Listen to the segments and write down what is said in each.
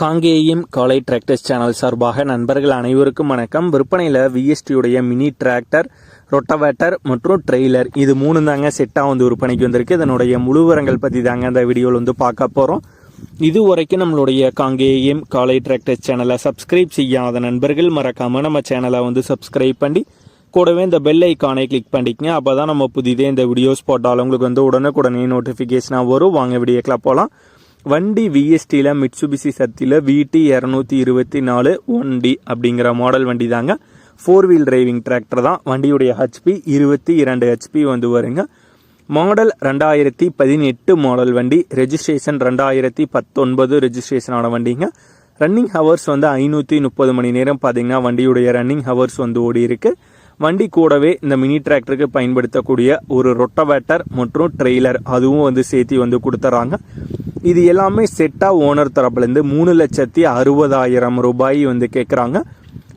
காங்கேயம் காலை tractors channel சார்பாக நண்பர்கள் அனைவருக்கும் வணக்கம். விற்பனையில் விஎஸ்டியுடைய மினி டிராக்டர் ரொட்டவேட்டர் மற்றும் ட்ரெய்லர் இது மூணு தாங்க செட்டாக வந்து விற்பனைக்கு வந்திருக்கு. இதனுடைய முழுவரங்கள் பற்றி தாங்க அந்த வீடியோவில் வந்து பார்க்க போகிறோம் இது வரைக்கும் நம்மளுடைய காங்கேயம் காலை டிராக்டர்ஸ் சேனலை சப்ஸ்கிரைப் செய்யாத நண்பர்கள் மறக்காமல் நம்ம சேனலை வந்து சப்ஸ்கிரைப் பண்ணி கூடவே இந்த பெல் ஐக்கானை கிளிக் பண்ணிக்கங்க. அப்போ தான் நம்ம புதிதே இந்த வீடியோஸ் போட்டாலும் உங்களுக்கு வந்து உடனுக்குடனே நோட்டிஃபிகேஷனாக வரும். வாங்க வீடியோக்கெலாம் போகலாம் வண்டி விஎஸ்டியில் மிட்சுபிசி சத்தியில் விடி இரநூத்தி இருபத்தி நாலு ஒன் டி அப்படிங்கிற மாடல் வண்டி தாங்க ஃபோர் வீல் டிரைவிங் டிராக்டர் தான். வண்டியுடைய ஹெச்பி இருபத்தி இரண்டு ஹெச்பி வந்து வருங்க. மாடல் ரெண்டாயிரத்தி பதினெட்டு மாடல் வண்டி. ரெஜிஸ்ட்ரேஷன் ரெண்டாயிரத்தி பத்தொன்பது ரெஜிஸ்ட்ரேஷன் ஆன வண்டிங்க. ரன்னிங் ஹவர்ஸ் வந்து ஐநூற்றி முப்பது மணி நேரம். பார்த்தீங்கன்னா வண்டியுடைய ரன்னிங் ஹவர்ஸ் வந்து ஓடி இருக்கு. வண்டி கூடவே இந்த மினி டிராக்டருக்கு பயன்படுத்தக்கூடிய ஒரு ரொட்டவேட்டர் மற்றும் ட்ரெய்லர் அதுவும் வந்து சேர்த்து வந்து கொடுத்துறாங்க. இது எல்லாமே செட்டாக ஓனர் தரப்புலேருந்து மூணு லட்சத்தி அறுபதாயிரம் ரூபாய் வந்து கேட்குறாங்க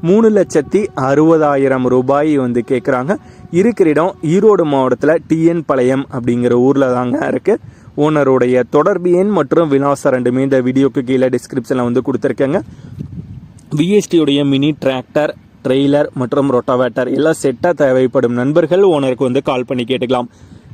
மூணு லட்சத்தி அறுபதாயிரம் ரூபாய் வந்து கேட்குறாங்க இருக்கிற இடம் ஈரோடு மாவட்டத்தில் டிஎன் பாளையம் அப்படிங்கிற ஊரில் தாங்க இருக்குது ஓனருடைய தொடர்பு எண் மற்றும் விலாசம் ரெண்டுமே இந்த வீடியோக்கு கீழே டிஸ்கிரிப்ஷனில் வந்து கொடுத்துருக்கேங்க. விஎஸ்டியுடைய மினி டிராக்டர் ட்ரெய்லர் மற்றும் ரொட்டாவேட்டர் எல்லாம் செட்டாக தேவைப்படும் நண்பர்கள் ஓனருக்கு வந்து கால் பண்ணி கேட்டுக்கலாம்.